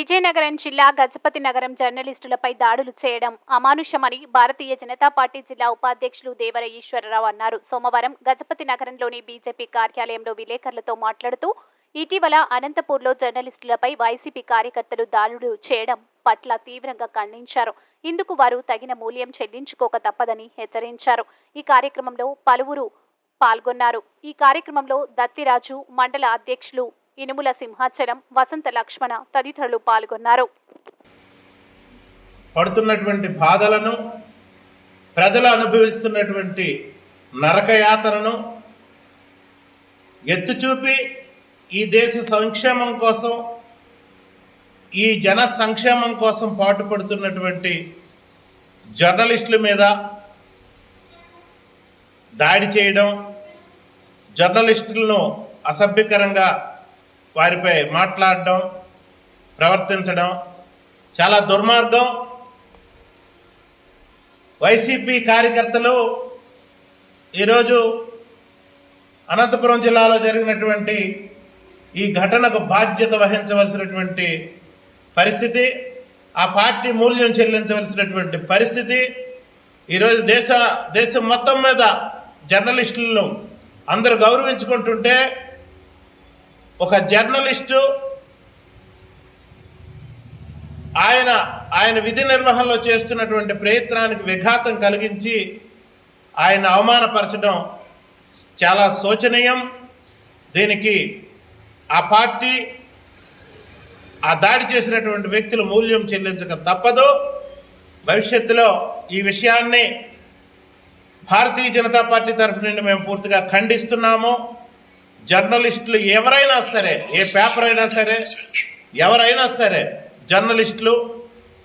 విజయనగరం జిల్లా గజపతి నగరం జర్నలిస్టులపై దాడులు చేయడం అమానుషమని భారతీయ జనతా పార్టీ జిల్లా ఉపాధ్యక్షులు దేవర ఈశ్వరరావు అన్నారు. సోమవారం గజపతి నగరంలోని బీజేపీ కార్యాలయంలో విలేకరులతో మాట్లాడుతూ ఇటీవల అనంతపూర్లో జర్నలిస్టులపై వైసీపీ కార్యకర్తలు దాడులు చేయడం పట్ల తీవ్రంగా ఖండించారు. ఇందుకు వారు తగిన మూల్యం చెల్లించుకోక తప్పదని హెచ్చరించారు. ఈ కార్యక్రమంలో పలువురు పాల్గొన్నారు. ఈ కార్యక్రమంలో దత్తిరాజు మండల అధ్యక్షులు ఇనుముల సింహాచలం వసంత లక్ష్మణ తదితరులు పాల్గొన్నారు. పడుతున్నటువంటి బాధలను ప్రజలు అనుభవిస్తున్నటువంటి నరకయాతనను ఎత్తుచూపి ఈ దేశ సంక్షేమం కోసం ఈ జన సంక్షేమం కోసం పాటుపడుతున్నటువంటి జర్నలిస్టుల మీద దాడి చేయడం జర్నలిస్టులను అసభ్యకరంగా వారిపై మాట్లాడడం ప్రవర్తించడం చాలా దుర్మార్గం. వైసీపీ కార్యకర్తలు ఈరోజు అనంతపురం జిల్లాలో జరిగినటువంటి ఈ ఘటనకు బాధ్యత వహించవలసినటువంటి పరిస్థితి ఆ పార్టీ మూల్యం చెల్లించవలసినటువంటి పరిస్థితి ఈరోజు దేశ దేశం మొత్తం మీద జర్నలిస్టులను అందరూ గౌరవించుకుంటుంటే ఒక జర్నలిస్టు ఆయన ఆయన విధి నిర్వహణలో చేస్తున్నటువంటి ప్రయత్నానికి విఘాతం కలిగించి ఆయన అవమానపరచడం చాలా శోచనీయం. దీనికి ఆ పార్టీ ఆ దాడి చేసినటువంటి వ్యక్తులు మూల్యం చెల్లించక తప్పదు. భవిష్యత్తులో ఈ విషయాన్ని భారతీయ జనతా పార్టీ తరఫు నుండి మేము పూర్తిగా ఖండిస్తున్నాము. జర్నలిస్టులు ఎవరైనా సరే ఏ పేపర్ అయినా సరే ఎవరైనా సరే జర్నలిస్టులు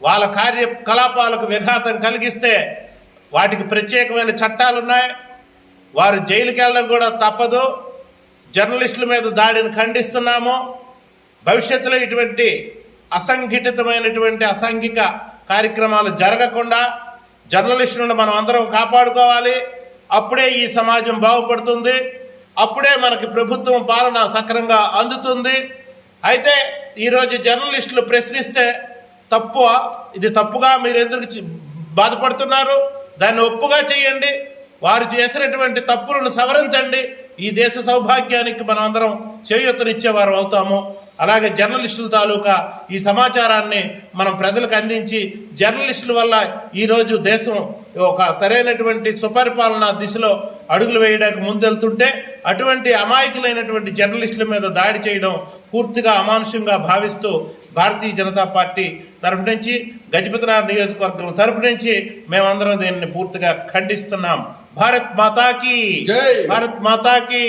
వాళ్ళ కార్యకలాపాలకు విఘాతం కలిగిస్తే వాటికి ప్రత్యేకమైన చట్టాలు ఉన్నాయి వారు జైలుకి వెళ్ళడం కూడా తప్పదు. జర్నలిస్టుల మీద దాడిని ఖండిస్తున్నాము. భవిష్యత్తులో ఇటువంటి అసంఘటితమైనటువంటి అసాంఘిక కార్యక్రమాలు జరగకుండా జర్నలిస్టులను మనం అందరం కాపాడుకోవాలి. అప్పుడే ఈ సమాజం బాగుపడుతుంది. అప్పుడే మనకి ప్రభుత్వం పాలన సక్రంగా అందుతుంది. అయితే ఈరోజు జర్నలిస్టులు ప్రశ్నిస్తే తప్పు ఇది తప్పుగా మీరు ఎందుకు బాధపడుతున్నారు? దాన్ని ఒప్పుగా చేయండి. వారు చేసినటువంటి తప్పులను సవరించండి. ఈ దేశ సౌభాగ్యానికి మనం అందరం చేయూతనిచ్చేవారు అవుతాము. అలాగే జర్నలిస్టుల తాలూకా ఈ సమాచారాన్ని మనం ప్రజలకు అందించి జర్నలిస్టుల వల్ల ఈరోజు దేశం ఒక సరైనటువంటి సుపరిపాలన దిశలో అడుగులు వేయడానికి ముందెళ్తుంటే అటువంటి అమాయకులైనటువంటి జర్నలిస్టుల మీద దాడి చేయడం పూర్తిగా అమానుషంగా భావిస్తూ భారతీయ జనతా పార్టీ తరఫు నుంచి గజపతినగర్ నియోజకవర్గం తరఫు నుంచి మేమందరం దీన్ని పూర్తిగా ఖండిస్తున్నాం. భారత్ మాతాకి. భారత్ మాతాకి!